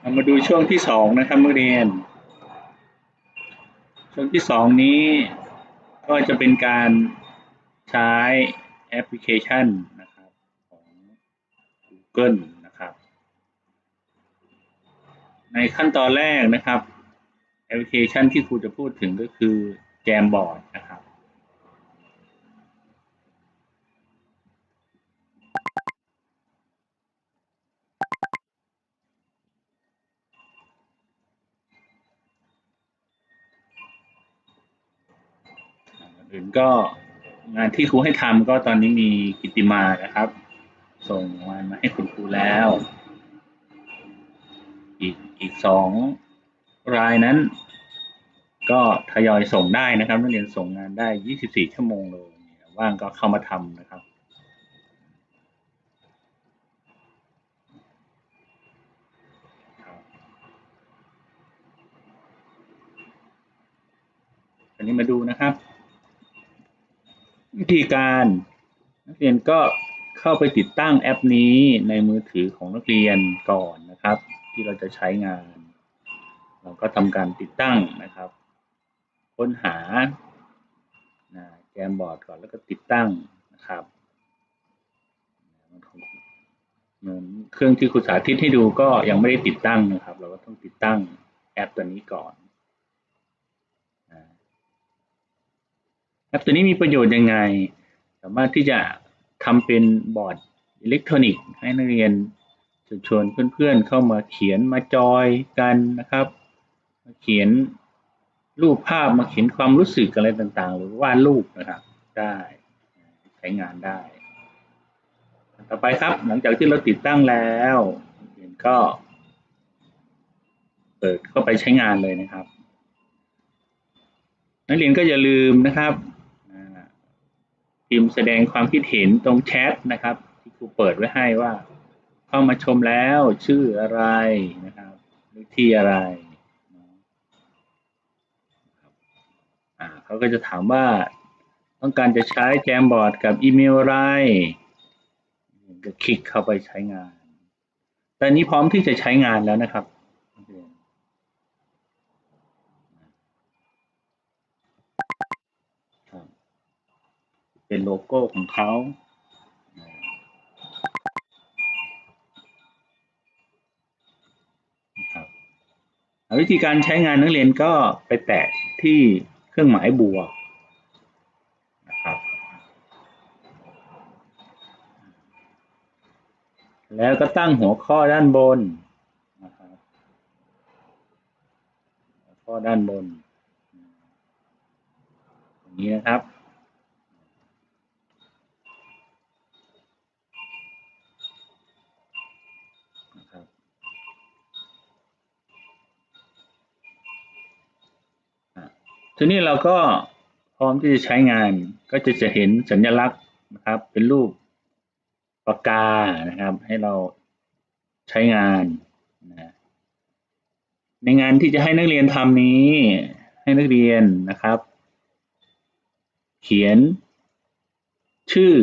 เรามาดูช่วงที่สองนะครับนักเรียน ช่วงที่สองนี้ก็จะเป็นการใช้แอปพลิเคชันนะครับของ Google นะครับ ในขั้นตอนแรกนะครับ แอปพลิเคชันที่ครูจะพูดถึงก็คือ Jamboard อื่นก็งานที่ครูให้ทำก็ตอนนี้มีกิติมานะครับ ส่งงานมาให้คุณครูแล้ว อีกอีกสองรายนั้น ก็ทยอยส่งได้นะครับนักเรียนส่งงานได้ 24 ชั่วโมงเลยว่างก็เข้ามาทำนะครับอันนี้มาดูนะครับ ธีการนักเรียนก็เข้าไปติดตั้งแอปนี้ในมือถือของนักเรียนก่อนนะครับ ที่เราจะใช้งาน เราก็ทำการติดตั้งนะครับ ค้นหาแกมบอร์ดก่อนแล้วก็ติดตั้งนะครับเหมือนเครื่องที่ครูสาธิตให้ดูก็ยังไม่ได้ติดตั้งนะครับ เราก็ต้องติดตั้งแอปตัวนี้ก่อน แอปตัวนี้มีประโยชน์ยังไง สามารถที่จะทำเป็นบอร์ดอิเล็กทรอนิกส์ให้นักเรียนชวนเพื่อนๆเข้ามาเขียนมาจอยกันนะครับ มาเขียนรูปภาพมาเขียนความรู้สึกอะไรต่างๆ หรือวาดรูปนะครับได้ใช้งานได้ ต่อไปครับหลังจากที่เราติดตั้งแล้วเรียนก็ เปิดเข้าไปใช้งานเลยนะครับ นักเรียนก็อย่าลืมนะครับ พิมพ์แสดงความคิดเห็นตรงแชทนะครับ ที่ครูเปิดไว้ให้ว่า เข้ามาชมแล้วชื่ออะไรนะครับเลขที่อะไรอ่าเขาก็จะถามว่าต้องการจะใช้แจมบอร์ดกับอีเมลอะไรก็คลิกเข้าไปใช้งาน ตอนนี้พร้อมที่จะใช้งานแล้วนะครับ เป็นโลโก้ของเขาครับวิธีการใช้งานนักเรียนก็ไปแตะที่เครื่องหมายบวกนะครับ แล้วก็ตั้งหัวข้อด้านบนนะครับหัวข้อด้านบนอย่างนี้นะครับ ทีนี้เราก็พร้อมที่จะใช้งานก็จะจะเห็นสัญลักษณ์นะครับ เป็นรูปปากกานะครับ ให้เราใช้งานนะในงานที่จะให้นักเรียนทำนี้ ให้นักเรียนนะครับ เขียน ชื่อ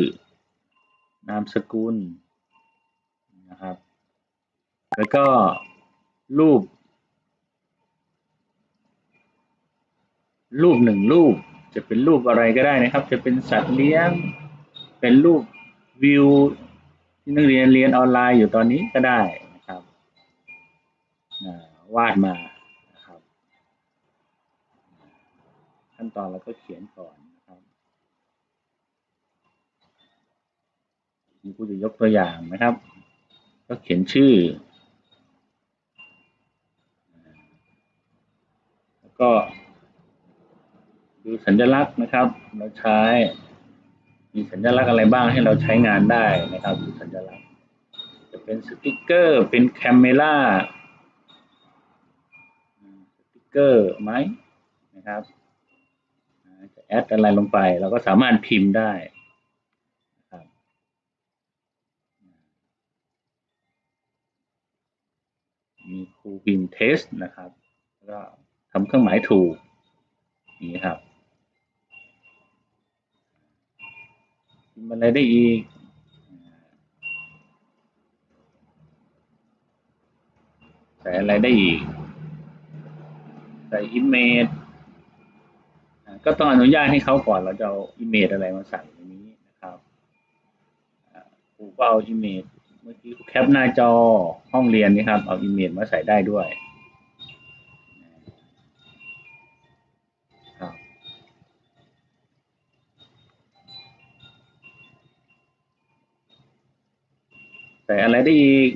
นามสกุลนะครับ แล้วก็รูป รูปหนึ่งรูป จะเป็นรูปอะไรก็ได้นะครับ จะเป็นสัตว์เลี้ยง เป็นรูปวิวที่นักเรียนเรียนออนไลน์อยู่ตอนนี้ก็ได้นะครับวาดมานะครับ ขั้นตอนเราก็เขียนก่อนนะครับมีผู้จะยกตัวอย่างนะครับ ก็เขียนชื่อ แล้วก็ ดูสัญลักษณ์นะครับ เราใช้ มีสัญลักษณ์อะไรบ้างให้เราใช้งานได้นะครับดูสัญลักษณ์ จะเป็นสติกเกอร์ เป็นแคมเมล่าสติกเกอร์ไหมนะครับจะแอดอะไรลงไป เราก็สามารถพิมพ์ได้นะครับมีครูพิมพ์เทสนะครับ ก็ทำเครื่องหมายถูกนี่ครับ มันอะไรได้อีก ใส่อะไรได้อีก ใส่อิมเมจก็ต้องอนุญาตให้เขาก่อนเราจะเอาอิมเมจอะไรมาใส่ในนี้นะครับครูก็เอาอิมเมจเมื่อกี้แคปหน้าจอห้องเรียนนี่ครับ เอาอิมเมจมาใส่ได้ด้วย ใส่อะไรได้อีก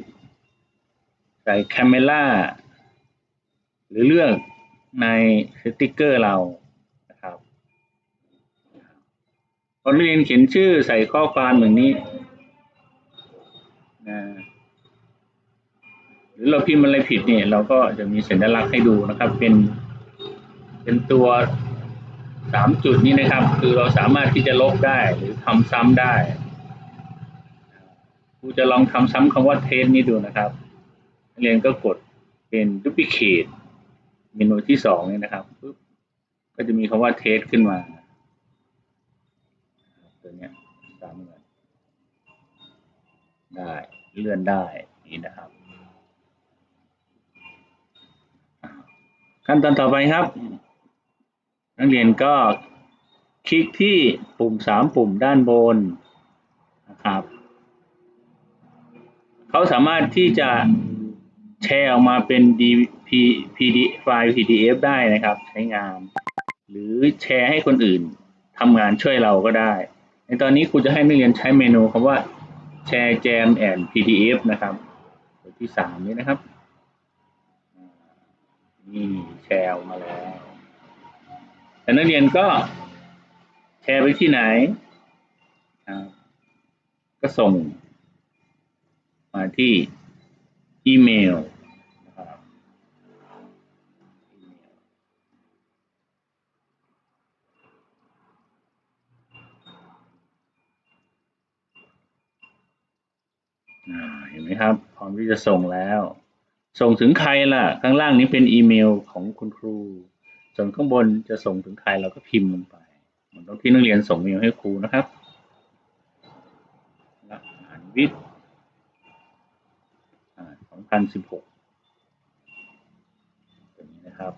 ใส่แคมเมล่าหรือเลือกในสติกเกอร์เรานะครับพอนักเรียนเขียนชื่อใส่ข้อความอย่างนี้นะหรือเราพิมพ์อะไรผิดเนี่ย เราก็จะมีสัญลักษณ์ให้ดูนะครับ เป็นเป็นตัวสามจุดนี้นะครับ คือเราสามารถที่จะลบได้หรือทำซ้ำได้ ครูจะลองทำซ้ำคำว่าเทสนี้ดูนะครับนักเรียนก็กดเป็น duplicate เมนูที่สองนี่นะครับปุ๊บก็จะมีคำว่าเทสขึ้นมาตัวเนี้ยตามเงินได้เลื่อนได้นี่นะครับ ขั้นตอนต่อไปครับ นักเรียนก็คลิกที่ปุ่มสามปุ่มด้านบนนะครับ เขาสามารถที่จะแชร์ออกมาเป็น DP PD ไฟล์ PDF ได้นะครับ ใช้งาน หรือแชร์ให้คนอื่นทำงานช่วยเราก็ได้ ในตอนนี้ครูจะให้นักเรียนใช้เมนูคำว่าแชร์แจมแอน PDF นะครับตัวที่สามนี้นะครับนี่แชร์มาแล้ว แต่นักเรียนก็แชร์ไปที่ไหนก็ส่ง มาที่อีเมลนะครับเห็นไหมครับ พร้อมที่จะส่งแล้ว ส่งถึงใครล่ะ ข้างล่างนี้เป็นอีเมลของคุณครู ส่วนข้างบนจะส่งถึงใครเราก็พิมพ์ลงไปเหมือนตรงที่นักเรียนส่งอีเมลให้ครูนะครับและอ่านวิทย์ สองพันสิบหกตัวนี้นะครับ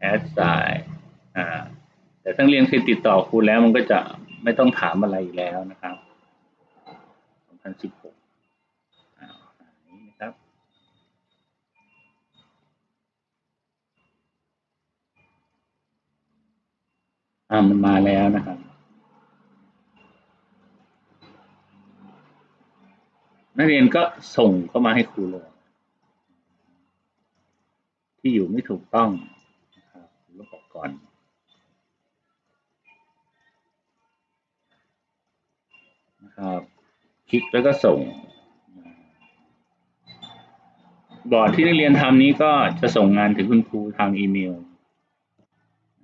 แอดไซอ่าแต่ทั้งเรียนเคยติดต่อครูแล้วมันก็จะไม่ต้องถามอะไรอีกแล้วนะครับสองพันสิบหกอ่านนี้นะครับอ่ามันมาแล้วนะครับ นักเรียนก็ส่งเข้ามาให้ครูเลยที่อยู่ไม่ถูกต้องนะครับลบออกก่อนนะครับคลิกแล้วก็ส่ง บอร์ดที่นักเรียนทำนี้ก็จะส่งงานถึงคุณครูทางอีเมล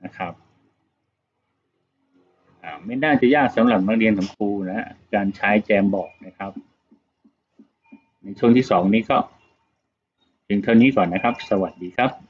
นะครับไม่น่าจะยากสำหรับนักเรียนของครูนะ การใช้แจมบอร์ดนะครับ ในช่วงที่สองนี้ก็ถึงเท่านี้ก่อนนะครับ สวัสดีครับ